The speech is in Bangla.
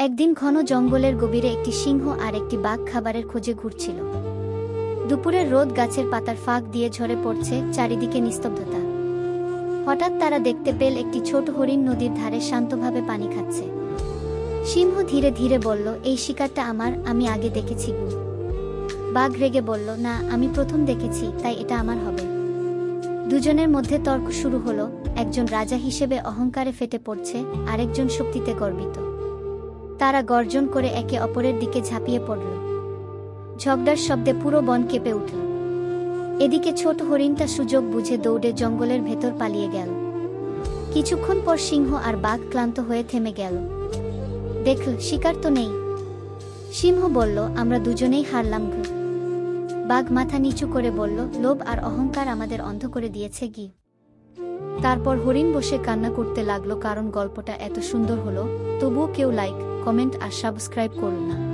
একদিন ঘন জঙ্গলের গভীরে একটি সিংহ আর একটি বাঘ খাবারের খোঁজে ঘুরছিল। দুপুরের রোদ গাছের পাতার ফাঁক দিয়ে ঝরে পড়ছে চারিদিকে নিস্তব্ধতা। হঠাৎ তারা দেখতে পেল একটি ছোট হরিণ নদীর ধারে শান্তভাবে পানি খাচ্ছে। সিংহ ধীরে ধীরে বলল, এই শিকারটা আমার, আমি আগে দেখেছি গু। বাঘ রেগে বলল, না, আমি প্রথম দেখেছি, তাই এটা আমার হবে। দুজনের মধ্যে তর্ক শুরু হলো, একজন রাজা হিসেবে অহংকারে ফেটে পড়ছে, আরেকজন শক্তিতে গর্বিত। তারা গর্জন করে একে অপরের দিকে ঝাঁপিয়ে পড়ল। ঝগড়ার শব্দে পুরো বন কেঁপে উঠল। এদিকে ছোট হরিণটা সুযোগ বুঝে দৌড়ে জঙ্গলের ভেতর পালিয়ে গেল। কিছুক্ষণ পর সিংহ আর বাঘ ক্লান্ত হয়ে থেমে গেল। দেখল, শিকার তো নেই। সিংহ বলল, আমরা দুজনেই হারলাম গো বাঘ মাথা নিচু করে বলল, লোভ আর অহংকার আমাদের অন্ধ করে দিয়েছে কি তারপর হরিণ বসে কান্না করতে লাগল, কারণ গল্পটা এত সুন্দর হলো, তবুও কেউ লাইক কমেন্ট আর সাবস্ক্রাইব করুন না।